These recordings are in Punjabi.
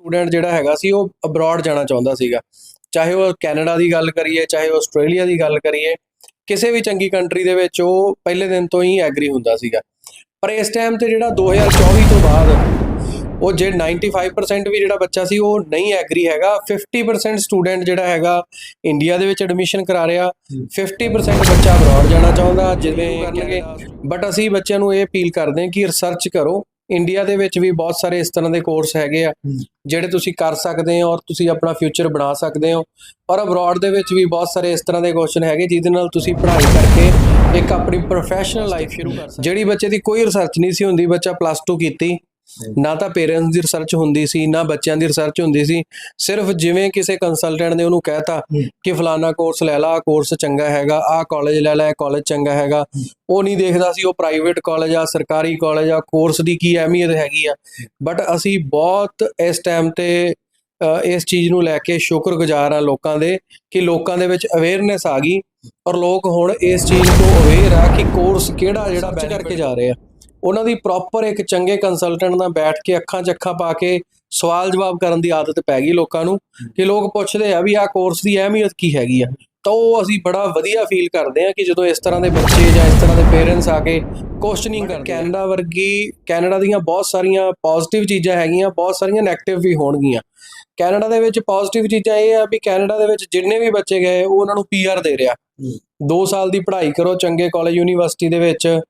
ਸਟੂਡੈਂਟ ਜਿਹੜਾ ਹੈਗਾ ਸੀ ਉਹ ਅਬਰੋਡ ਜਾਣਾ ਚਾਹੁੰਦਾ ਸੀਗਾ। ਚਾਹੇ ਉਹ ਕੈਨੇਡਾ ਦੀ ਗੱਲ ਕਰੀਏ ਚਾਹੇ ਆਸਟ੍ਰੇਲੀਆ ਦੀ ਗੱਲ ਕਰੀਏ ਕਿਸੇ ਵੀ ਚੰਗੀ ਕੰਟਰੀ ਦੇ ਵਿੱਚ ਉਹ ਪਹਿਲੇ ਦਿਨ ਤੋਂ ਹੀ ਐਗਰੀ ਹੁੰਦਾ ਸੀਗਾ। ਪਰ ਇਸ ਟਾਈਮ ਤੇ ਜਿਹੜਾ 2024 ਤੋਂ ਬਾਅਦ ਉਹ ਜੇ 95% ਵੀ ਜਿਹੜਾ ਬੱਚਾ ਸੀ ਉਹ ਨਹੀਂ ਐਗਰੀ ਹੈਗਾ। 50% ਸਟੂਡੈਂਟ ਜਿਹੜਾ ਹੈਗਾ ਇੰਡੀਆ ਦੇ ਵਿੱਚ ਐਡਮਿਸ਼ਨ ਕਰਾ ਰਿਹਾ। 50% ਬੱਚਾ ਅਬਰੋਡ ਜਾਣਾ ਚਾਹੁੰਦਾ ਜਿਵੇਂ ਕਰਨਗੇ ਬਟ ਅਸੀਂ ਬੱਚਿਆਂ ਨੂੰ ਇਹ ਅਪੀਲ ਕਰਦੇ ਹਾਂ ਕਿ ਰਿਸਰਚ ਕਰੋ। ਇੰਡੀਆ ਦੇ ਵਿੱਚ ਵੀ ਬਹੁਤ ਸਾਰੇ ਇਸ ਤਰ੍ਹਾਂ ਦੇ ਕੋਰਸ ਹੈਗੇ ਆ ਜਿਹੜੇ ਤੁਸੀਂ ਕਰ ਸਕਦੇ ਹੋ ਔਰ ਤੁਸੀਂ ਆਪਣਾ ਫਿਊਚਰ ਬਣਾ ਸਕਦੇ ਹੋ। ਔਰ ਅਬਰੋਡ ਦੇ ਵਿੱਚ ਵੀ ਬਹੁਤ ਸਾਰੇ ਇਸ ਤਰ੍ਹਾਂ ਦੇ ਕੁਐਸਚਨ ਹੈਗੇ ਜਿਹਦੇ ਨਾਲ ਤੁਸੀਂ ਪੜ੍ਹਾਈ ਕਰਕੇ ਇੱਕ ਆਪਣੀ ਪ੍ਰੋਫੈਸ਼ਨਲ ਲਾਈਫ ਸ਼ੁਰੂ ਕਰ ਸਕਦੇ ਜਿਹੜੀ ਬੱਚੇ ਦੀ ਕੋਈ ਰਿਸਰਚ ਨਹੀਂ ਸੀ ਹੁੰਦੀ ਬੱਚਾ ਪਲੱਸ 2 ਕੀਤੀ। ਨਾ ਤਾਂ ਪੇਰੈਂਟਸ ਦੀ ਰਿਸਰਚ ਹੁੰਦੀ ਸੀ ਨਾ ਬੱਚਿਆਂ ਦੀ ਰਿਸਰਚ ਹੁੰਦੀ ਸੀ। ਸਿਰਫ ਜਿਵੇਂ ਕਿਸੇ ਕੰਸਲਟੈਂਟ ਨੇ ਉਹਨੂੰ ਕਹਿਤਾ ਕਿ ਫਲਾਨਾ ਕੋਰਸ ਲੈ ਲਾ ਆਹ ਕੋਰਸ ਚੰਗਾ ਹੈਗਾ ਆਹ ਕਾਲਜ ਲੈ ਲੈ ਕਾਲਜ ਚੰਗਾ ਹੈਗਾ। ਉਹ ਨਹੀਂ ਦੇਖਦਾ ਸੀ ਉਹ ਪ੍ਰਾਈਵੇਟ ਕਾਲਜ ਆ ਸਰਕਾਰੀ ਕਾਲਜ ਆ ਕੋਰਸ ਦੀ ਕੀ ਅਹਿਮੀਅਤ ਹੈਗੀ ਆ। ਬਟ ਅਸੀਂ ਬਹੁਤ ਇਸ ਟਾਈਮ ਤੇ ਇਸ ਚੀਜ਼ ਨੂੰ ਲੈ ਕੇ ਸ਼ੁਕਰਗੁਜ਼ਾਰ ਆ ਲੋਕਾਂ ਦੇ ਕਿ ਲੋਕਾਂ ਦੇ ਵਿੱਚ ਅਵੇਅਰਨੈਸ ਆ ਗਈ ਔਰ ਲੋਕ ਹੁਣ ਇਸ ਚੀਜ਼ ਤੋਂ ਅਵੇਅਰ ਆ ਕਿ ਕੋਰਸ ਕਿਹੜਾ ਜਿਹੜਾ ਬੈਚ ਕਰਕੇ ਜਾ ਰਹੇ। ਆ ਉਹਨਾਂ ਦੀ ਪ੍ਰੋਪਰ ਇੱਕ ਚੰਗੇ ਕੰਸਲਟੈਂਟ ਨਾਲ ਬੈਠ ਕੇ ਅੱਖਾਂ 'ਚ ਅੱਖਾਂ ਪਾ ਕੇ ਸਵਾਲ ਜਵਾਬ ਕਰਨ ਦੀ ਆਦਤ ਪੈ ਗਈ ਲੋਕਾਂ ਨੂੰ ਕਿ ਲੋਕ ਪੁੱਛਦੇ ਆ ਵੀ ਆਹ ਕੋਰਸ ਦੀ ਅਹਿਮੀਅਤ ਕੀ ਹੈਗੀ ਆ। ਤਾਂ ਉਹ ਅਸੀਂ ਬੜਾ ਵਧੀਆ ਫੀਲ ਕਰਦੇ ਆ ਕਿ ਜਦੋਂ ਇਸ ਤਰ੍ਹਾਂ ਦੇ ਬੱਚੇ ਜਾਂ ਇਸ ਤਰ੍ਹਾਂ ਦੇ ਪੇਰੈਂਟਸ ਆ ਕੇ ਕੁਐਸਚਨਿੰਗ ਕਰਦੇ ਕੈਨੇਡਾ ਵਰਗੀ ਕੈਨੇਡਾ ਦੀਆਂ ਬਹੁਤ ਸਾਰੀਆਂ ਪੋਜ਼ਿਟਿਵ ਚੀਜ਼ਾਂ ਹੈਗੀਆਂ ਬਹੁਤ ਸਾਰੀਆਂ 네ਗੇਟਿਵ ਵੀ ਹੋਣਗੀਆਂ। ਕੈਨੇਡਾ ਦੇ ਵਿੱਚ ਪੋਜ਼ਿਟਿਵ ਚੀਜ਼ਾਂ ਇਹ ਆ ਵੀ ਕੈਨੇਡਾ ਦੇ ਵਿੱਚ ਜਿੰਨੇ ਵੀ ਬੱਚੇ ਗਏ ਉਹ ਉਹਨਾਂ ਨੂੰ ਪੀਆਰ ਦੇ ਰਿਹਾ। 2 ਸਾਲ ਦੀ ਪੜ੍ਹਾਈ ਕਰੋ ਚੰਗੇ ਕਾਲਜ ਯੂਨੀਵਰਸਿਟੀ ਦੇ ਵਿੱਚ।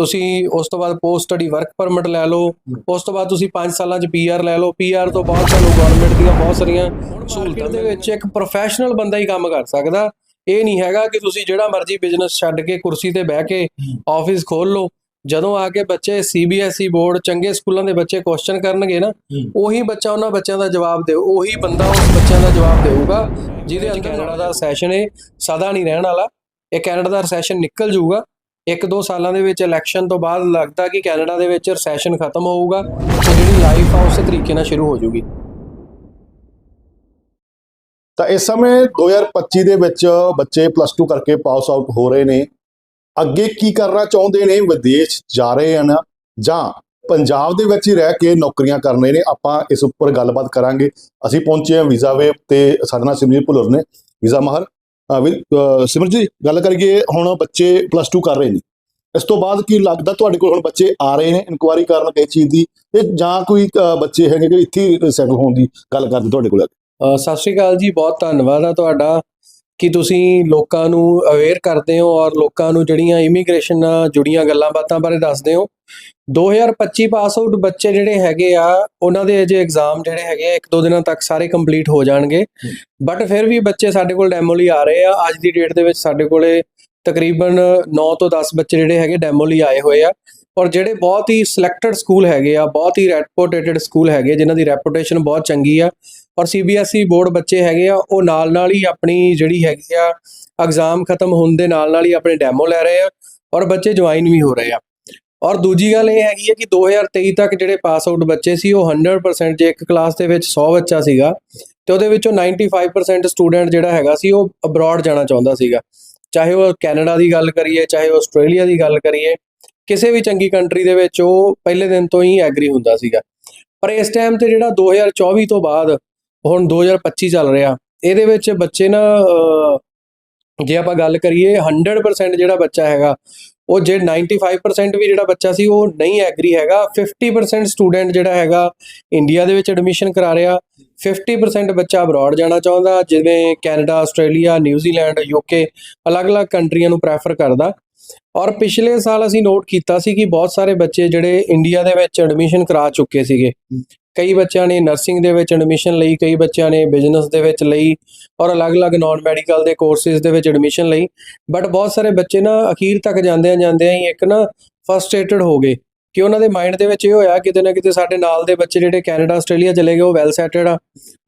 ਤੁਸੀਂ ਉਸ ਤੋਂ ਬਾਅਦ ਪੋਸਟ ਸਟੱਡੀ ਵਰਕ ਪਰਮਿਟ ਲੈ ਲਓ ਉਸ ਤੋਂ ਬਾਅਦ ਤੁਸੀਂ 5 ਸਾਲਾਂ 'ਚ ਪੀਆਰ ਲੈ ਲਓ ਪੀਆਰ ਤੋਂ ਬਾਅਦ ਤੁਹਾਨੂੰ ਗਵਰਨਮੈਂਟ ਦੀਆਂ ਬਹੁਤ ਸਾਰੀਆਂ ਸਹੂਲਤਾਂ ਦੇ ਵਿੱਚ ਇੱਕ ਪ੍ਰੋਫੈਸ਼ਨਲ ਬੰਦਾ ਹੀ ਕੰਮ ਕਰ ਸਕਦਾ। ਇਹ ਨਹੀਂ ਹੈਗਾ ਕਿ ਤੁਸੀਂ ਜਿਹੜਾ ਮਰਜ਼ੀ ਬਿਜ਼ਨਸ ਛੱਡ ਕੇ ਕੁਰਸੀ ਤੇ ਬਹਿ ਕੇ ਆਫਿਸ ਖੋਲ ਲਓ। ਜਦੋਂ ਆ ਕੇ ਬੱਚੇ ਸੀਬੀਐਸਈ ਬੋਰਡ E ਚੰਗੇ ਸਕੂਲਾਂ ਦੇ ਬੱਚੇ ਕੁਐਸਚਨ ਕਰਨਗੇ ਨਾ ਉਹੀ ਬੱਚਾ ਉਹਨਾਂ ਬੱਚਿਆਂ ਦਾ ਜਵਾਬ ਦੇ ਉਹੀ ਬੰਦਾ ਉਸ ਬੱਚਿਆਂ ਦਾ ਜਵਾਬ ਦੇਊਗਾ ਜਿਹਦੇ ਅੰਦਰ ਕੈਨੇਡਾ ਦਾ ਸੈਸ਼ਨ ਇਹ ਸਦਾ ਨਹੀਂ ਰਹਿਣ ਵਾਲਾ। ਇਹ ਕੈਨੇਡਾ ਦਾ ਰੈਸੈਸ਼ਨ ਨਿਕਲ ਜਾਊਗਾ। ਇੱਕ ਦੋ ਸਾਲਾਂ ਦੇ ਵਿੱਚ ਇਲੈਕਸ਼ਨ ਤੋਂ ਬਾਅਦ ਲੱਗਦਾ ਕਿ ਕੈਨੇਡਾ ਦੇ ਵਿੱਚ ਰੈਸੈਸ਼ਨ ਖਤਮ ਹੋਊਗਾ, ਤੇ ਜਿਹੜੀ ਲਾਈਫ ਆ, ਉਸੇ ਤਰੀਕੇ ਨਾਲ ਸ਼ੁਰੂ ਹੋ ਜਾਊਗੀ ਤਾਂ ਇਸ ਸਮੇਂ 2025 ਦੇ ਵਿੱਚ ਬੱਚੇ ਪਲੱਸ 2 ਕਰਕੇ ਪਾਸ ਆਊਟ ਹੋ ਰਹੇ ਨੇ। ਅੱਗੇ ਕੀ ਕਰਨਾ ਚਾਹੁੰਦੇ ਨੇ, ਵਿਦੇਸ਼ ਜਾ ਰਹੇ ਹਨ, ਜਾਂ ਪੰਜਾਬ ਦੇ ਵਿੱਚ ਹੀ ਰਹਿ ਕੇ ਨੌਕਰੀਆਂ ਕਰਨੇ ਨੇ, ਆਪਾਂ ਇਸ ਉੱਪਰ ਗੱਲਬਾਤ ਕਰਾਂਗੇ। ਅਸੀਂ ਪਹੁੰਚੇ ਹਾਂ ਵੀਜ਼ਾ ਵੇ ਤੇ ਸਾਡੇ ਨਾਲ ਸਿਮਰਜੀਤ ਭੁੱਲਰ ਨੇ। ਵੀਜ਼ਾ ਮਾਹਰ। ਅਹ ਵੀ- ਅਹ ਜੀ, ਗੱਲ ਕਰੀਏ ਹੁਣ ਬੱਚੇ ਪਲੱਸ 2 ਕਰ ਰਹੇ ਨੇ। ਇਸ ਤੋਂ ਬਾਅਦ ਕੀ ਲੱਗਦਾ ਤੁਹਾਡੇ ਕੋਲ ਹੁਣ ਬੱਚੇ ਆ ਰਹੇ ਨੇ ਇਨਕੁਆਇਰੀ ਕਰਨ ਕਿਸੇ ਚੀਜ਼ ਦੀ ਤੇ ਜਾਂ ਕੋਈ ਬੱਚੇ ਹੈਗੇ ਕਿ ਇੱਥੇ ਸੈਟਲ ਹੋਣ ਦੀ ਗੱਲ ਕਰਦੇ ਤੁਹਾਡੇ ਕੋਲ ਸਤਿ ਸ਼੍ਰੀ ਅਕਾਲ ਜੀ, ਬਹੁਤ ਧੰਨਵਾਦ ਆ ਤੁਹਾਡਾ। ਕਿ ਤੁਸੀਂ ਲੋਕਾਂ ਨੂੰ ਅਵੇਅਰ ਕਰਦੇ ਹੋ ਔਰ ਲੋਕਾਂ ਨੂੰ ਜਿਹੜੀਆਂ ਇਮੀਗ੍ਰੇਸ਼ਨ ਨਾਲ ਜੁੜੀਆਂ ਗੱਲਾਂ ਬਾਤਾਂ ਬਾਰੇ ਦੱਸਦੇ ਹੋ। 2025 ਪਾਸ ਆਊਟ ਬੱਚੇ ਜਿਹੜੇ ਹੈਗੇ ਆ, ਉਹਨਾਂ ਦੇ ਅਜੇ ਐਗਜ਼ਾਮ ਜਿਹੜੇ ਹੈਗੇ ਆ ਇੱਕ ਦੋ ਦਿਨਾਂ ਤੱਕ ਸਾਰੇ ਕੰਪਲੀਟ ਹੋ ਜਾਣਗੇ। ਬਟ ਫਿਰ ਵੀ ਬੱਚੇ ਸਾਡੇ ਕੋਲ ਡੈਮੋ ਲਈ ਆ ਰਹੇ ਆ। ਅੱਜ ਦੀ ਡੇਟ ਦੇ ਵਿੱਚ ਸਾਡੇ ਕੋਲੇ ਤਕਰੀਬਨ 9 ਤੋਂ 10 ਬੱਚੇ ਜਿਹੜੇ ਹੈਗੇ ਡੈਮੋ ਲਈ ਆਏ ਹੋਏ ਆ। ਔਰ ਜਿਹੜੇ ਬਹੁਤ ਹੀ ਸਿਲੈਕਟਡ ਸਕੂਲ ਹੈਗੇ ਆ, ਬਹੁਤ ਹੀ ਰੈਪੂਟੇਟਡ ਸਕੂਲ ਹੈਗੇ ਜਿਨ੍ਹਾਂ ਦੀ ਰੈਪੂਟੇਸ਼ਨ ਬਹੁਤ ਚੰਗੀ ਆ। ਔਰ ਸੀਬੀਐਸਈ ਬੋਰਡ ਬੱਚੇ ਹੈਗੇ ਆ, ਉਹ ਨਾਲ ਨਾਲ ਹੀ ਆਪਣੀ ਜਿਹੜੀ ਹੈਗੀ ਆ ਐਗਜ਼ਾਮ ਖਤਮ ਹੋਣ ਦੇ ਨਾਲ ਨਾਲ ਹੀ ਆਪਣੇ ਡੈਮੋ ਲੈ ਰਹੇ ਆ ਔਰ ਬੱਚੇ ਜੁਆਇਨ ਵੀ ਹੋ ਰਹੇ ਆ। ਔਰ ਦੂਜੀ ਗੱਲ ਇਹ ਹੈਗੀ ਹੈ ਕਿ 2023 ਤੱਕ ਜਿਹੜੇ ਪਾਸ ਆਊਟ ਬੱਚੇ ਸੀ, ਉਹ 100% ਜੇ ਇੱਕ ਕਲਾਸ ਦੇ ਵਿੱਚ 100 ਬੱਚਾ ਸੀਗਾ, ਤੇ ਉਹਦੇ ਵਿੱਚੋਂ 95% ਸਟੂਡੈਂਟ ਜਿਹੜਾ ਹੈਗਾ ਸੀ, ਉਹ ਅਬਰੋਡ ਜਾਣਾ ਚਾਹੁੰਦਾ ਸੀਗਾ। ਚਾਹੇ ਉਹ ਕੈਨੇਡਾ ਦੀ ਗੱਲ ਕਰੀਏ, ਚਾਹੇ ਆਸਟ੍ਰੇਲੀਆ ਦੀ ਗੱਲ ਕਰੀਏ, ਕਿਸੇ ਵੀ ਚੰਗੀ ਕੰਟਰੀ ਦੇ ਵਿੱਚ ਉਹ ਪਹਿਲੇ ਦਿਨ ਤੋਂ ਹੀ ਐਗਰੀ ਹੁੰਦਾ ਸੀਗਾ। ਪਰ ਇਸ ਟਾਈਮ ਤੇ ਜਿਹੜਾ 2024 ਤੋਂ ਬਾਅਦ ਹੁਣ 2025 ਚੱਲ ਰਿਹਾ। ਇਹਦੇ ਵਿੱਚ ਬੱਚੇ ਨਾ ਜੇ ਆਪਾਂ ਗੱਲ ਕਰੀਏ 100% ਜਿਹੜਾ ਬੱਚਾ ਹੈਗਾ, ਉਹ ਜੇ 95% ਵੀ ਜਿਹੜਾ ਬੱਚਾ ਸੀ, ਉਹ ਨਹੀਂ ਐਗਰੀ ਹੈਗਾ। 50% ਸਟੂਡੈਂਟ ਜਿਹੜਾ ਹੈਗਾ, ਇੰਡੀਆ ਦੇ ਵਿੱਚ ਐਡਮਿਸ਼ਨ ਕਰਾ ਰਿਹਾ। 50% ਬੱਚਾ ਅਬਰੋਡ ਜਾਣਾ ਚਾਹੁੰਦਾ, ਜਿਵੇਂ ਕੈਨੇਡਾ, ਆਸਟ੍ਰੇਲੀਆ ਨਿਊਜ਼ੀਲੈਂਡ ਯੂਕੇ, ਅਲੱਗ-ਅਲੱਗ ਕੰਟਰੀਆਂ ਨੂੰ ਪ੍ਰੈਫਰ ਕਰਦਾ। ਔਰ ਪਿਛਲੇ ਸਾਲ ਅਸੀਂ ਨੋਟ ਕੀਤਾ ਸੀ ਕਿ ਬਹੁਤ ਸਾਰੇ ਬੱਚੇ ਜਿਹੜੇ ਇੰਡੀਆ ਦੇ ਵਿੱਚ ਐਡਮਿਸ਼ਨ ਕਰਾ ਚੁੱਕੇ ਸੀਗੇ। ਕਈ ਬੱਚਿਆਂ ਨੇ ਨਰਸਿੰਗ ਦੇ ਵਿੱਚ ਐਡਮਿਸ਼ਨ ਲਈ, ਕਈ ਬੱਚਿਆਂ ਨੇ ਬਿਜ਼ਨਸ ਦੇ ਵਿੱਚ ਲਈ ਔਰ ਅਲੱਗ-ਅਲੱਗ ਨਾਨ ਮੈਡੀਕਲ ਦੇ ਕੋਰਸਿਸ ਦੇ ਵਿੱਚ ਐਡਮਿਸ਼ਨ ਲਈ। ਬਟ ਬਹੁਤ ਸਾਰੇ ਬੱਚੇ ਨਾ ਅਖੀਰ ਤੱਕ ਜਾਂਦਿਆਂ ਜਾਂਦਿਆਂ ਹੀ ਇੱਕ ਨਾ ਫਰਸਟ੍ਰੇਟਡ ਹੋ ਗਏ ਕਿ ਉਹਨਾਂ ਦੇ ਮਾਈਂਡ ਦੇ ਵਿੱਚ ਇਹ ਹੋਇਆ ਕਿਤੇ ਨਾ ਕਿਤੇ ਸਾਡੇ ਨਾਲ ਦੇ ਬੱਚੇ ਜਿਹੜੇ ਕੈਨੇਡਾ, ਆਸਟ੍ਰੇਲੀਆ ਚਲੇ ਗਏ, ਉਹ ਵੈਲ ਸੈਟਲਡ ਆ।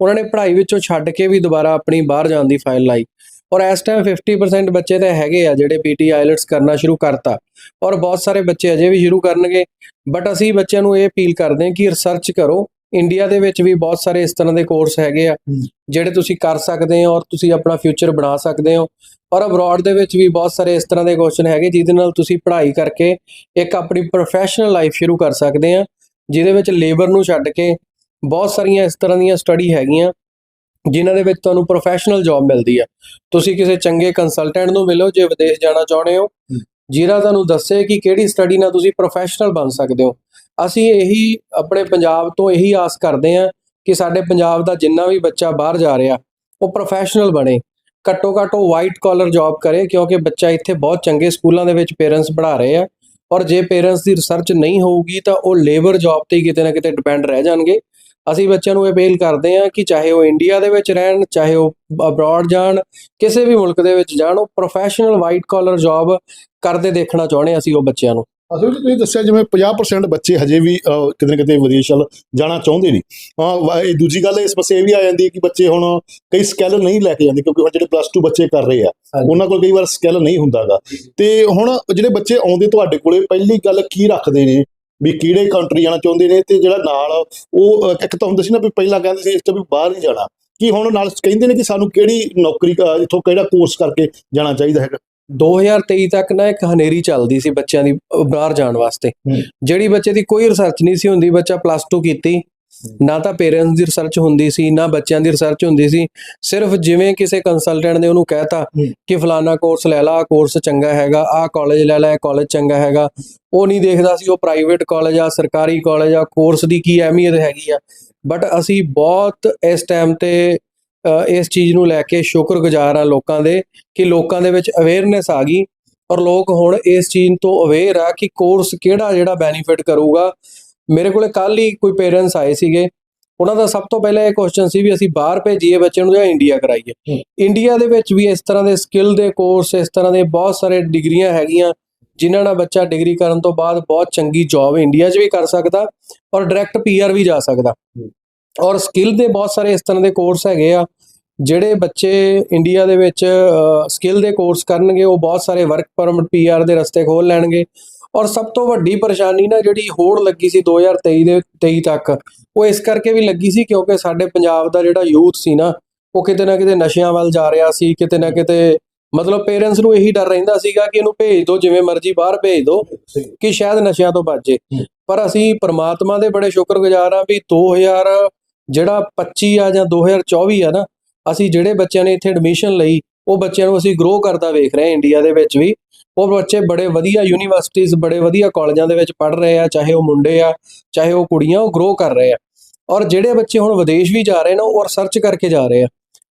ਉਹਨਾਂ ਨੇ ਪੜ੍ਹਾਈ ਵਿੱਚੋਂ ਛੱਡ ਕੇ ਵੀ ਦੁਬਾਰਾ ਆਪਣੀ ਬਾਹਰ ਜਾਣ ਦੀ ਫਾਈਲ ਲਾਈ। ਔਰ ਇਸ ਟਾਈਮ 50% ਬੱਚੇ ਤਾਂ ਹੈਗੇ ਆ ਜਿਹੜੇ ਪੀਟੀ ਆਇਲਟਸ ਕਰਨਾ ਸ਼ੁਰੂ ਕਰਤਾ। ਔਰ ਬਹੁਤ ਸਾਰੇ ਬੱਚੇ ਅਜੇ ਵੀ ਸ਼ੁਰੂ ਕਰਨਗੇ। ਬਟ ਅਸੀਂ ਬੱਚਿਆਂ ਨੂੰ ਇਹ ਅਪੀਲ ਕਰਦੇ ਹਾਂ ਕਿ ਰਿਸਰਚ ਕਰੋ। ਇੰਡੀਆ ਦੇ ਵਿੱਚ ਵੀ ਬਹੁਤ ਸਾਰੇ ਇਸ ਤਰ੍ਹਾਂ ਦੇ ਕੋਰਸ ਹੈਗੇ ਆ ਜਿਹੜੇ ਤੁਸੀਂ ਕਰ ਸਕਦੇ ਹੋ ਔਰ ਤੁਸੀਂ ਆਪਣਾ ਫਿਊਚਰ ਬਣਾ ਸਕਦੇ ਹੋ। ਔਰ ਅਬਰੋਡ ਦੇ ਵਿੱਚ ਵੀ ਬਹੁਤ ਸਾਰੇ ਇਸ ਤਰ੍ਹਾਂ ਦੇ ਕੁਐਸਚਨ ਹੈਗੇ ਜਿਹਦੇ ਨਾਲ ਤੁਸੀਂ ਪੜ੍ਹਾਈ ਕਰਕੇ ਇੱਕ ਆਪਣੀ ਪ੍ਰੋਫੈਸ਼ਨਲ ਲਾਈਫ ਸ਼ੁਰੂ ਕਰ ਸਕਦੇ ਆ ਜਿਹਦੇ ਵਿੱਚ ਲੇਬਰ ਨੂੰ ਛੱਡ ਕੇ ਬਹੁਤ ਸਾਰੀਆਂ ਇਸ ਤਰ੍ਹਾਂ ਦੀਆਂ ਸਟੱਡੀ ਹੈਗੀਆਂ। ਜਿਨ੍ਹਾਂ ਦੇ ਵਿੱਚ ਤੁਹਾਨੂੰ ਪ੍ਰੋਫੈਸ਼ਨਲ ਜੌਬ ਮਿਲਦੀ ਆ ਤੁਸੀਂ ਕਿਸੇ ਚੰਗੇ ਕੰਸਲਟੈਂਟ ਨੂੰ ਮਿਲੋ ਜੇ ਵਿਦੇਸ਼ ਜਾਣਾ ਚਾਹੁੰਦੇ ਹੋ। ਜਿਹੜਾ ਤੁਹਾਨੂੰ ਦੱਸੇ ਕਿ ਕਿਹੜੀ ਸਟੱਡੀ ਨਾਲ ਤੁਸੀਂ ਪ੍ਰੋਫੈਸ਼ਨਲ ਬਣ ਸਕਦੇ ਹੋ। ਅਸੀਂ ਇਹੀ ਆਪਣੇ ਪੰਜਾਬ ਤੋਂ ਇਹੀ ਆਸ ਕਰਦੇ ਹਾਂ ਕਿ ਸਾਡੇ ਪੰਜਾਬ ਦਾ ਜਿੰਨਾ ਵੀ ਬੱਚਾ ਬਾਹਰ ਜਾ ਰਿਹਾ ਉਹ ਪ੍ਰੋਫੈਸ਼ਨਲ ਬਣੇ। ਘੱਟੋ ਘੱਟ ਉਹ ਵਾਈਟ ਕਾਲਰ ਜੌਬ ਕਰੇ ਕਿਉਂਕਿ ਬੱਚਾ ਇੱਥੇ ਬਹੁਤ ਚੰਗੇ ਸਕੂਲਾਂ ਦੇ ਵਿੱਚ ਪੇਰੈਂਟਸ ਪੜ੍ਹਾ ਰਹੇ ਆ। ਔਰ ਜੇ ਪੇਰੈਂਟਸ ਦੀ ਰਿਸਰਚ ਨਹੀਂ ਹੋਊਗੀ ਤਾਂ ਉਹ ਲੇਬਰ ਜੌਬ ਤੇ ਹੀ ਕਿਤੇ ਨਾ ਕਿਤੇ ਡਿਪੈਂਡ ਰਹਿ ਜਾਣਗੇ। ਅਸੀਂ ਬੱਚਿਆਂ ਨੂੰ ਅਪੀਲ ਕਰਦੇ ਹਾਂ ਕਿ ਚਾਹੇ ਉਹ ਇੰਡੀਆ ਦੇ ਵਿੱਚ ਰਹਿਣ ਚਾਹੇ ਉਹ ਅਬਰਾਡ ਜਾਣ ਕਿਸੇ ਵੀ ਮੁਲਕ ਦੇ ਵਿੱਚ ਜਾਣ ਉਹ ਪ੍ਰੋਫੈਸ਼ਨਲ ਵਾਈਟ ਕਾਲਰ ਜੌਬ ਕਰਦੇ ਦੇਖਣਾ ਚਾਹੁੰਦੇ ਅਸੀਂ ਉਹ ਬੱਚਿਆਂ ਨੂੰ। ਅਸਲ ਵਿੱਚ ਤੁਸੀਂ ਦੱਸਿਆ ਜਿਵੇਂ 50% ਬੱਚੇ ਹਜੇ ਵੀ ਕਿਤੇ ਨਾ ਕਿਤੇ ਵਿਦੇਸ਼ ਵੱਲ ਜਾਣਾ ਚਾਹੁੰਦੇ ਨੇ। ਇਹ ਦੂਜੀ ਗੱਲ ਇਸ ਪਾਸੇ ਇਹ ਵੀ ਆ ਜਾਂਦੀ ਹੈ ਕਿ ਬੱਚੇ ਹੁਣ ਕਈ ਸਕਿੱਲ ਨਹੀਂ ਲੈ ਕੇ ਜਾਂਦੇ ਕਿਉਂਕਿ ਹੁਣ ਜਿਹੜੇ ਪਲੱਸ 2 ਬੱਚੇ ਕਰ ਰਹੇ ਆ ਉਹਨਾਂ ਕੋਲ ਕਈ ਵਾਰ ਸਕਿੱਲ ਨਹੀਂ ਹੁੰਦਾਗਾ। ਤੇ ਹੁਣ ਜਿਹੜੇ ਬੱਚੇ ਆਉਂਦੇ ਤੁਹਾਡੇ ਕੋਲੇ ਪਹਿਲੀ ਗੱਲ ਕੀ ਰੱਖਦੇ ਨੇ? ਵੀ ਕਿਹੜੇ ਕੰਟਰੀ ਜਾਣਾ ਚਾਹੁੰਦੇ ਨੇ ਤੇ ਜਿਹੜਾ ਨਾਲ ਉਹ ਇੱਕ ਤਾਂ ਹੁੰਦਾ ਸੀ ਨਾ ਵੀ ਪਹਿਲਾਂ ਕਹਿੰਦੇ ਸੀ ਇਸ ਤੋਂ ਵੀ ਬਾਹਰ ਨਹੀਂ ਜਾਣਾ। ਕੀ ਹੁਣ ਨਾਲ ਕਹਿੰਦੇ ਨੇ ਕਿ ਸਾਨੂੰ ਕਿਹੜੀ ਨੌਕਰੀ ਇੱਥੋਂ ਕਿਹੜਾ ਕੋਰਸ ਕਰਕੇ ਜਾਣਾ ਚਾਹੀਦਾ ਹੈਗਾ? 2023 ਤੱਕ ਨਾ ਇੱਕ ਹਨੇਰੀ ਚੱਲਦੀ ਸੀ ਬੱਚਿਆਂ ਦੀ ਬਾਹਰ ਜਾਣ ਵਾਸਤੇ। ਹੂੰ। ਜਿਹੜੀ ਬੱਚੇ ਦੀ ਕੋਈ ਰਿਸਰਚ ਨਹੀਂ ਸੀ ਹੁੰਦੀ ਬੱਚਾ ਪਲੱਸ 2 ਕੀਤੀ। ਨਾ ਤਾਂ ਪੇਰੈਂਟਸ ਦੀ ਰਿਸਰਚ ਹੁੰਦੀ ਸੀ ਨਾ ਬੱਚਿਆਂ ਦੀ ਰਿਸਰਚ ਹੁੰਦੀ ਸੀ। ਸਿਰਫ ਜਿਵੇਂ ਕਿਸੇ ਕੰਸਲਟੈਂਟ ਨੇ ਉਹਨੂੰ ਕਹਿਤਾ। ਕਿ ਫਲਾਨਾ ਕੋਰਸ ਲੈ ਲਾ ਆਹ ਕੋਰਸ ਚੰਗਾ ਹੈਗਾ ਆਹ ਕਾਲਜ ਲੈ ਲੈ ਕਾਲਜ ਚੰਗਾ ਹੈਗਾ। ਉਹ ਨਹੀਂ ਦੇਖਦਾ ਸੀ ਉਹ ਪ੍ਰਾਈਵੇਟ ਕਾਲਜ ਆ ਸਰਕਾਰੀ ਕਾਲਜ ਆ ਕੋਰਸ ਦੀ ਕੀ ਅਹਿਮੀਅਤ ਹੈਗੀ ਆ। ਬਟ ਅਸੀਂ ਬਹੁਤ ਇਸ ਟਾਈਮ ਤੇ ਇਸ ਚੀਜ਼ ਨੂੰ ਲੈ ਕੇ ਸ਼ੁਕਰਗੁਜ਼ਾਰ ਆ ਲੋਕਾਂ ਦੇ ਕਿ ਲੋਕਾਂ ਦੇ ਵਿੱਚ ਅਵੇਅਰਨੈਸ ਆ ਗਈ। ਔਰ ਲੋਕ ਹੁਣ ਇਸ ਚੀਜ਼ ਤੋਂ ਅਵੇਅਰ ਆ ਕਿ ਕੋਰਸ ਕਿਹੜਾ ਜਿਹੜਾ ਬੈਨੀਫਿਟ ਕਰੂਗਾ। ਮੇਰੇ ਕੋਲੇ ਕੱਲ ਹੀ ਕੋਈ ਪੇਰੈਂਟਸ ਆਏ ਸੀਗੇ। ਉਹਨਾਂ ਦਾ ਸਭ ਤੋਂ ਪਹਿਲਾਂ ਇਹ ਕੁਐਸਚਨ ਸੀ ਵੀ ਅਸੀਂ ਬਾਹਰ ਭੇਜੀਏ ਬੱਚੇ ਨੂੰ ਜਾਂ ਇੰਡੀਆ ਕਰਾਈਏ। ਇੰਡੀਆ ਦੇ ਵਿੱਚ ਵੀ ਇਸ ਤਰ੍ਹਾਂ ਦੇ ਸਕਿੱਲ ਦੇ ਕੋਰਸ ਇਸ ਤਰ੍ਹਾਂ ਦੇ ਬਹੁਤ ਸਾਰੇ ਡਿਗਰੀਆਂ ਹੈਗੀਆਂ ਜਿਨ੍ਹਾਂ ਨਾਲ ਬੱਚਾ ਡਿਗਰੀ ਕਰਨ ਤੋਂ ਬਾਅਦ ਬਹੁਤ ਚੰਗੀ ਜੌਬ ਇੰਡੀਆ 'ਚ ਵੀ ਕਰ ਸਕਦਾ ਔਰ ਡਾਇਰੈਕਟ ਪੀਆਰ ਵੀ ਜਾ ਸਕਦਾ। ਔਰ ਸਕਿੱਲ ਦੇ ਬਹੁਤ ਸਾਰੇ ਇਸ ਤਰ੍ਹਾਂ ਦੇ ਕੋਰਸ ਹੈਗੇ ਆ ਜਿਹੜੇ ਬੱਚੇ ਇੰਡੀਆ ਦੇ ਵਿੱਚ ਸਕਿੱਲ ਦੇ ਕੋਰਸ ਕਰਨਗੇ ਉਹ ਬਹੁਤ ਸਾਰੇ ਵਰਕ ਪਰਮਿਟ ਪੀਆਰ ਦੇ ਰਸਤੇ ਖੋਲ ਲੈਣਗੇ। ਔਰ ਸਭ ਤੋਂ ਵੱਡੀ ਪਰੇਸ਼ਾਨੀ ਨਾ ਜਿਹੜੀ ਹੋੜ ਲੱਗੀ ਸੀ 2023 ਦੇ 23 ਤੱਕ ਉਹ ਇਸ ਕਰਕੇ ਵੀ ਲੱਗੀ ਸੀ ਕਿਉਂਕਿ ਸਾਡੇ ਪੰਜਾਬ ਦਾ ਜਿਹੜਾ ਯੂਥ ਸੀ ਨਾ ਉਹ ਕਿਤੇ ਨਾ ਕਿਤੇ ਨਸ਼ਿਆਂ ਵੱਲ ਜਾ ਰਿਹਾ ਸੀ ਕਿਤੇ ਨਾ ਕਿਤੇ ਮਤਲਬ ਪੇਰੈਂਟਸ ਨੂੰ ਇਹੀ ਡਰ ਰਹਿੰਦਾ ਸੀਗਾ ਕਿ ਇਹਨੂੰ ਭੇਜ ਦਿਓ ਜਿਵੇਂ ਮਰਜ਼ੀ ਬਾਹਰ ਭੇਜ ਦਿਓ ਕਿ ਸ਼ਾਇਦ ਨਸ਼ਿਆਂ ਤੋਂ ਬਚ ਜੇ। ਪਰ ਅਸੀਂ ਪ੍ਰਮਾਤਮਾ ਦੇ ਬੜੇ ਸ਼ੁਕਰਗੁਜ਼ਾਰ ਆ ਵੀ 2000 ਜਿਹੜਾ 25 ਆ ਜਾਂ 2024 ਆ ਨਾ ਅਸੀਂ ਜਿਹੜੇ ਬੱਚਿਆਂ ਨੇ ਇੱਥੇ ਐਡਮਿਸ਼ਨ ਲਈ ਉਹ ਬੱਚਿਆਂ ਨੂੰ ਅਸੀਂ ਗਰੋ ਕਰਦਾ ਵੇਖ ਰਹੇ ਹਾਂ ਇੰਡੀਆ ਦੇ ਵਿੱਚ ਵੀ। ਉਹ ਬੱਚੇ ਬੜੇ ਵਧੀਆ ਯੂਨੀਵਰਸਿਟੀਜ਼ ਬੜੇ ਵਧੀਆ ਕਾਲਜਾਂ ਦੇ ਵਿੱਚ ਪੜ੍ਹ ਰਹੇ ਆ, ਚਾਹੇ ਉਹ ਮੁੰਡੇ ਆ, ਚਾਹੇ ਉਹ ਕੁੜੀਆਂ, ਉਹ ਗਰੋ ਕਰ ਰਹੇ ਆ। ਔਰ ਜਿਹੜੇ ਬੱਚੇ ਹੁਣ ਵਿਦੇਸ਼ ਵੀ ਜਾ ਰਹੇ ਨੇ, ਉਹ ਰਿਸਰਚ ਕਰਕੇ ਜਾ ਰਹੇ ਆ।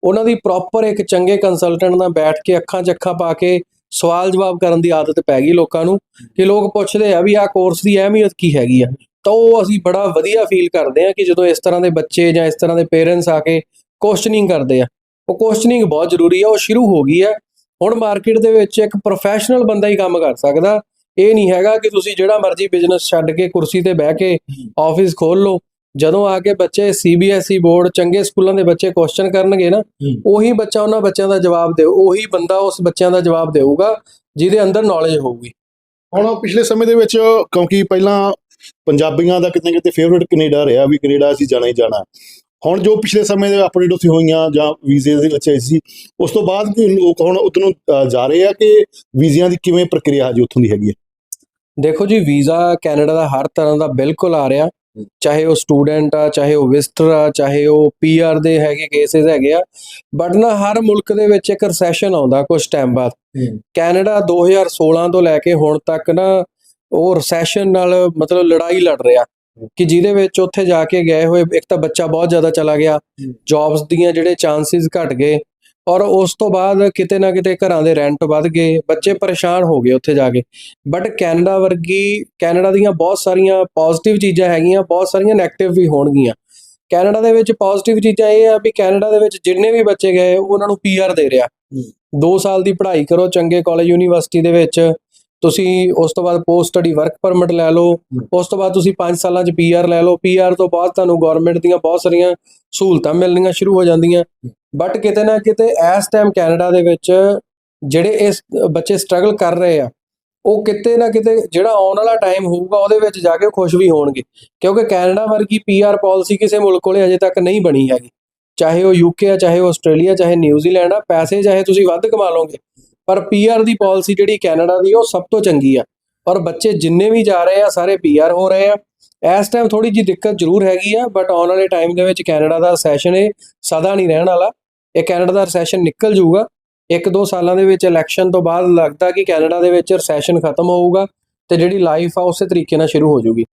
ਉਹਨਾਂ ਦੀ ਪ੍ਰੋਪਰ ਇੱਕ ਚੰਗੇ ਕੰਸਲਟੈਂਟ ਨਾਲ ਬੈਠ ਕੇ ਅੱਖਾਂ ਚੱਖਾਂ ਪਾ ਕੇ ਸਵਾਲ ਜਵਾਬ ਕਰਨ ਦੀ ਆਦਤ ਪੈ ਗਈ ਲੋਕਾਂ ਨੂੰ ਕਿ ਲੋਕ ਪੁੱਛਦੇ ਆ ਵੀ ਆਹ ਕੋਰਸ ਦੀ ਅਹਿਮੀਅਤ ਕੀ ਹੈਗੀ ਆ। ਤਾਂ ਉਹ ਅਸੀਂ ਬੜਾ ਵਧੀਆ ਫੀਲ ਕਰਦੇ ਆ ਕਿ ਜਦੋਂ ਇਸ ਤਰ੍ਹਾਂ ਦੇ ਬੱਚੇ ਜਾਂ ਇਸ ਤਰ੍ਹਾਂ ਦੇ ਪੇਰੈਂਟਸ ਆ ਕੇ ਕੁਐਸਚਨਿੰਗ ਕਰਦੇ ਆ। ਉਹ ਕੁਐਸਚਨਿੰਗ ਬਹੁਤ ਜ਼ਰੂਰੀ ਆ ਉਹ ਸ਼ੁਰੂ ਹੋ ਗਈ ਆ ਹੁਣ ਮਾਰਕੀਟ ਦੇ ਵਿੱਚ ਇੱਕ ਪ੍ਰੋਫੈਸ਼ਨਲ ਬੰਦਾ ਹੀ ਕੰਮ ਕਰ ਸਕਦਾ। ਇਹ ਨਹੀਂ ਹੈਗਾ ਕਿ ਤੁਸੀਂ ਜਿਹੜਾ ਮਰਜ਼ੀ ਬਿਜ਼ਨਸ ਛੱਡ ਕੇ ਕੁਰਸੀ ਤੇ ਬਹਿ ਕੇ ਆਫਿਸ ਖੋਲ ਲਓ। ਜਦੋਂ ਆ ਕੇ ਬੱਚੇ ਸੀਬੀਐਸਈ ਬੋਰਡ ਚੰਗੇ ਸਕੂਲਾਂ ਦੇ ਬੱਚੇ ਕੁਐਸਚਨ ਕਰਨਗੇ ਨਾ ਉਹੀ ਬੱਚਾ ਉਹਨਾਂ ਬੱਚਿਆਂ ਦਾ ਜਵਾਬ ਦੇ ਉਹੀ ਬੰਦਾ ਉਸ ਬੱਚਿਆਂ ਦਾ ਜਵਾਬ ਦੇਊਗਾ ਜਿਹਦੇ ਅੰਦਰ ਨੌਲੇਜ ਹੋਊਗੀ। ਹੁਣ ਪਿਛਲੇ ਸਮੇਂ ਦੇ ਵਿੱਚ ਕਿਉਂਕਿ ਪਹਿਲਾਂ ਪੰਜਾਬੀਆਂ ਦਾ ਕਿਤੇ ਨਾ ਕਿਤੇ ਫੇਵਰਿਟ ਕੈਨੇਡਾ ਰਿਹਾ ਵੀ ਕੈਨੇਡਾ ਅਸੀਂ ਜਾਣਾ ਹੀ ਜਾਣਾ। ਹੁਣ ਜੋ ਪਿਛਲੇ ਸਮੇਂ ਦੇ ਅਪਡੇਟ ਉੱਥੇ ਹੋਈਆਂ ਜਾਂ ਵੀਜ਼ੇ ਦੇ ਵਿੱਚ ਆਈ ਸੀ ਉਸ ਤੋਂ ਬਾਅਦ ਵੀ ਲੋਕ ਹੁਣ ਉਧਰ ਨੂੰ ਜਾ ਰਹੇ ਆ ਕਿ ਵੀਜ਼ਿਆਂ ਦੀ ਕਿਵੇਂ ਪ੍ਰਕਿਰਿਆ ਜੀ ਉੱਥੋਂ ਦੀ ਹੈਗੀ ਹੈ? ਦੇਖੋ ਜੀ ਵੀਜ਼ਾ ਕੈਨੇਡਾ ਦਾ ਹਰ ਤਰ੍ਹਾਂ ਦਾ ਬਿਲਕੁਲ ਆ ਰਿਹਾ। ਚਾਹੇ ਉਹ ਸਟੂਡੈਂਟ ਆ ਚਾਹੇ ਉਹ ਵਿਜ਼ਟਰ ਆ ਚਾਹੇ ਉਹ ਪੀਆਰ ਦੇ ਹੈਗੇ ਕੇਸਿਸ ਹੈਗੇ ਆ। ਬਟ ਨਾ ਹਰ ਮੁਲਕ ਦੇ ਵਿੱਚ ਇੱਕ ਰੈਸੈਸ਼ਨ ਆਉਂਦਾ ਕੁਝ ਟਾਈਮ ਬਾਅਦ। ਕੈਨੇਡਾ 2016 ਤੋਂ ਲੈ ਕੇ ਹੁਣ ਤੱਕ ਨਾ ਉਹ ਰੈਸੈਸ਼ਨ ਨਾਲ ਮਤਲਬ ਲੜਾਈ ਲੜ ਰਿਹਾ। ਕਿ ਜਿਹਦੇ ਵਿੱਚ ਉੱਥੇ ਜਾ ਕੇ ਗਏ ਹੋਏ ਇੱਕ ਤਾਂ ਬੱਚਾ ਬਹੁਤ ਜ਼ਿਆਦਾ ਚਲਾ ਗਿਆ ਜੌਬਸ ਦੀਆਂ ਜਿਹੜੇ ਚਾਂਸਸ ਘਟ ਗਏ ਔਰ ਉਸ ਤੋਂ ਬਾਅਦ ਕਿਤੇ ਨਾ ਕਿਤੇ ਘਰਾਂ ਦੇ ਰੈਂਟ ਵੱਧ ਗਏ ਬੱਚੇ ਪਰੇਸ਼ਾਨ ਹੋ ਗਏ ਉੱਥੇ ਜਾ ਕੇ। ਬਟ ਕੈਨੇਡਾ ਵਰਗੀ ਕੈਨੇਡਾ ਦੀਆਂ ਬਹੁਤ ਸਾਰੀਆਂ ਪੋਜ਼ਿਟਿਵ ਚੀਜ਼ਾਂ ਹੈਗੀਆਂ ਬਹੁਤ ਸਾਰੀਆਂ ਨੈਗੇਟਿਵ ਵੀ ਹੋਣਗੀਆਂ। ਕੈਨੇਡਾ ਦੇ ਵਿੱਚ ਪੋਜ਼ਿਟਿਵ ਚੀਜ਼ਾਂ ਇਹ ਆ ਵੀ ਕੈਨੇਡਾ ਦੇ ਵਿੱਚ ਜਿੰਨੇ ਵੀ ਬੱਚੇ ਗਏ ਉਹ ਉਹਨਾਂ ਨੂੰ ਪੀਆਰ ਦੇ ਰਿਹਾ। 2 ਸਾਲ ਦੀ ਪੜ੍ਹਾਈ ਕਰੋ ਚੰਗੇ ਕਾਲਜ ਯੂਨੀਵਰਸਿਟੀ ਦੇ ਵਿੱਚ। ਤੁਸੀਂ ਉਸ ਤੋਂ ਬਾਅਦ ਪੋਸਟ ਸਟੱਡੀ ਵਰਕ ਪਰਮਿਟ ਲੈ ਲਓ। ਉਸ ਤੋਂ ਬਾਅਦ ਤੁਸੀਂ 5 ਸਾਲਾਂ 'ਚ ਪੀਆਰ ਲੈ ਲਓ। ਪੀਆਰ ਤੋਂ ਬਾਅਦ ਤੁਹਾਨੂੰ ਗਵਰਨਮੈਂਟ ਦੀਆਂ ਬਹੁਤ ਸਾਰੀਆਂ ਸਹੂਲਤਾਂ ਮਿਲਣੀਆਂ ਸ਼ੁਰੂ ਹੋ ਜਾਂਦੀਆਂ। ਬਟ ਕਿਤੇ ਨਾ ਕਿਤੇ ਇਸ ਟਾਈਮ ਕੈਨੇਡਾ ਦੇ ਵਿੱਚ ਜਿਹੜੇ ਇਸ ਬੱਚੇ ਸਟਰਗਲ ਕਰ ਰਹੇ ਆ ਉਹ ਕਿਤੇ ਨਾ ਕਿਤੇ ਜਿਹੜਾ ਆਉਣ ਵਾਲਾ ਟਾਈਮ ਹੋਊਗਾ ਉਹਦੇ ਵਿੱਚ ਜਾ ਕੇ ਖੁਸ਼ ਵੀ ਹੋਣਗੇ। ਕਿਉਂਕਿ ਕੈਨੇਡਾ ਵਰਗੀ ਪੀਆਰ ਪਾਲਿਸੀ ਕਿਸੇ ਮੁਲਕ ਕੋਲੇ ਅਜੇ ਤੱਕ ਨਹੀਂ ਬਣੀ ਹੈਗੀ। ਚਾਹੇ ਉਹ ਯੂਕੇ ਆ ਚਾਹੇ ਉਹ ਆਸਟ੍ਰੇਲੀਆ ਚਾਹੇ ਨਿਊਜ਼ੀਲੈਂਡ ਆ ਪੈਸੇ ਚਾਹੇ ਤੁਸੀਂ ਵੱਧ ਕਮਾ ਲਓਗੇ। ਪਰ ਪੀਆਰ ਦੀ ਪਾਲਿਸੀ ਜਿਹੜੀ ਕੈਨੇਡਾ ਦੀ, ਉਹ ਸਭ ਤੋਂ ਚੰਗੀ ਆ। ਔਰ ਬੱਚੇ ਜਿੰਨੇ ਵੀ ਜਾ ਰਹੇ ਆ, ਸਾਰੇ ਪੀਆਰ ਹੋ ਰਹੇ ਆ। ਇਸ ਟਾਈਮ ਥੋੜੀ ਜੀ ਦਿੱਕਤ ਜ਼ਰੂਰ ਹੈਗੀ ਆ ਬਟ ਆਉਣ ਵਾਲੇ ਟਾਈਮ ਦੇ ਵਿੱਚ ਕੈਨੇਡਾ ਦਾ ਸੈਸ਼ਨ ਇਹ ਸਦਾ ਨਹੀਂ ਰਹਿਣ ਵਾਲਾ। ਇਹ ਕੈਨੇਡਾ ਦਾ ਸੈਸ਼ਨ ਨਿਕਲ ਜਾਊਗਾ। ਇੱਕ ਦੋ ਸਾਲਾਂ ਦੇ ਵਿੱਚ ਇਲੈਕਸ਼ਨ ਤੋਂ ਬਾਅਦ ਲੱਗਦਾ ਕਿ ਕੈਨੇਡਾ ਦੇ ਵਿੱਚ ਰੈਸੈਸ਼ਨ ਖਤਮ ਹੋਊਗਾ ਤੇ ਜਿਹੜੀ ਲਾਈਫ ਆ, ਉਸੇ ਤਰੀਕੇ ਨਾਲ ਸ਼ੁਰੂ ਹੋ ਜਾਊਗੀ।